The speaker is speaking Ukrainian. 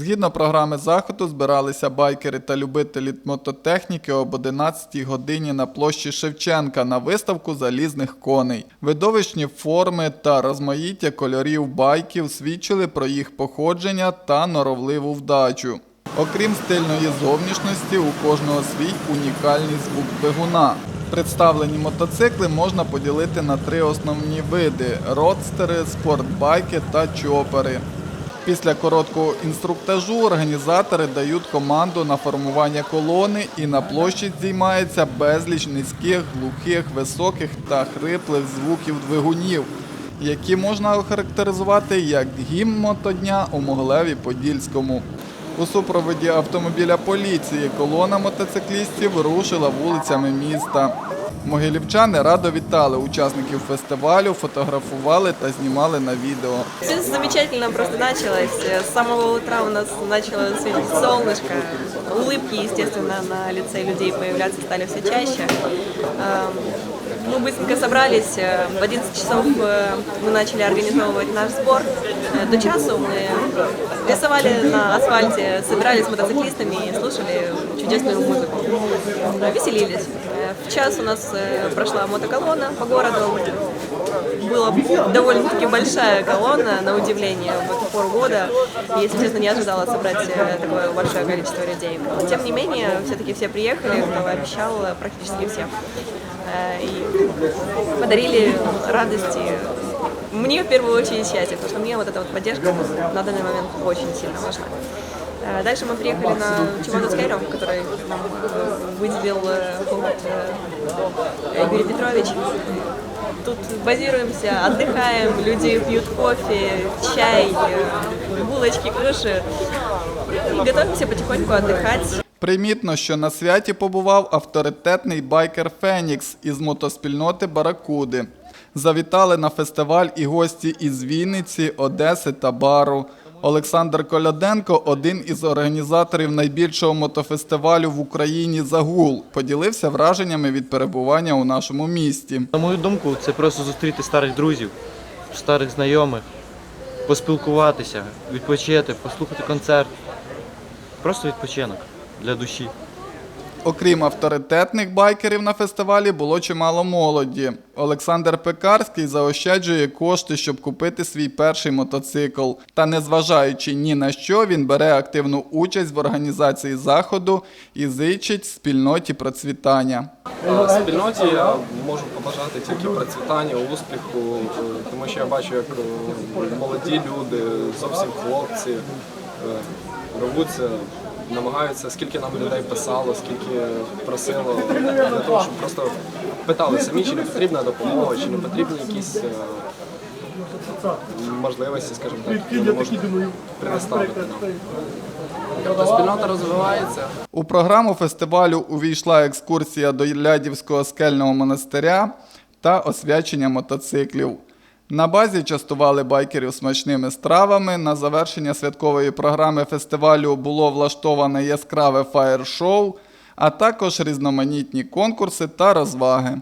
Згідно програми заходу, збиралися байкери та любителі мототехніки об 11 годині на площі Шевченка на виставку залізних коней. Видовищні форми та розмаїття кольорів байків свідчили про їх походження та норовливу вдачу. Окрім стильної зовнішності, у кожного свій унікальний звук двигуна. Представлені мотоцикли можна поділити на три основні види: родстери, спортбайки та чопери. Після короткого інструктажу організатори дають команду на формування колони і на площі зіймається безліч низьких, глухих, високих та хриплих звуків двигунів, які можна охарактеризувати як гімн мотодня у Моглеві Подільському. У супроводі автомобіля поліції колона мотоциклістів рушила вулицями міста. Могилівчани радо вітали учасників фестивалю, фотографували та знімали на відео. Все замечательно просто началось. С самого утра у нас начало светить солнышко. Улыбки, естественно, на лице людей появляться стали все чаще. Мы быстренько собрались. Э, В 11 часов э, мы начали организовывать наш сбор. Э, До часу мы рисовали на асфальте, собирались с мотоциклистами и слушали чудесную музыку. Веселились. В час у нас прошла мотоколонна по городу была довольно-таки большая колонна, на удивление, в эту пору года. Если честно, не ожидала собрать такое большое количество людей. Тем не менее, все-таки все приехали, кто обещал, практически все. Э, И подарили радости мне в первую очередь счастье, потому что мне вот эта вот поддержка на данный момент очень сильно важна. Э, Дальше мы приехали на Чемодан Скайров, который нам э, выделил э, Юрий Петрович. Тут базируемся, отдыхаем, люди пьют кофе, чай, булочки кушают. И готовимся потихоньку отдыхать. Примітно, що на святі побував авторитетний байкер Фенікс із мотоспільноти Баракуди. Завітали на фестиваль і гості із Вінниці, Одеси та Бару. Олександр Коляденко, один із організаторів найбільшого мотофестивалю в Україні Загул, поділився враженнями від перебування у нашому місті. На мою думку, це просто зустріти старих друзів, старих знайомих, поспілкуватися, відпочити, послухати концерт. Просто відпочинок для душі. Окрім авторитетних байкерів на фестивалі, було чимало молоді. Олександр Пекарський заощаджує кошти, щоб купити свій перший мотоцикл. Та незважаючи ні на що, він бере активну участь в організації заходу і зичить спільноті процвітання. Е, Спільноті я можу побажати тільки процвітання, успіху, тому що я бачу, як е, молоді люди, зовсім хлопці е, рвуться, намагаються, скільки нам людей писало, скільки просило для того, щоб просто питали самі, чи не потрібна допомога, чи не потрібні якісь е, можливості, скажімо так, які вони можуть предоставити нам. Тобто спільнота розвивається. У програму фестивалю увійшла екскурсія до Лядівського скельного монастиря та освячення мотоциклів. На базі частували байкерів смачними стравами. На завершення святкової програми фестивалю було влаштоване яскраве фаєр-шоу, а також різноманітні конкурси та розваги.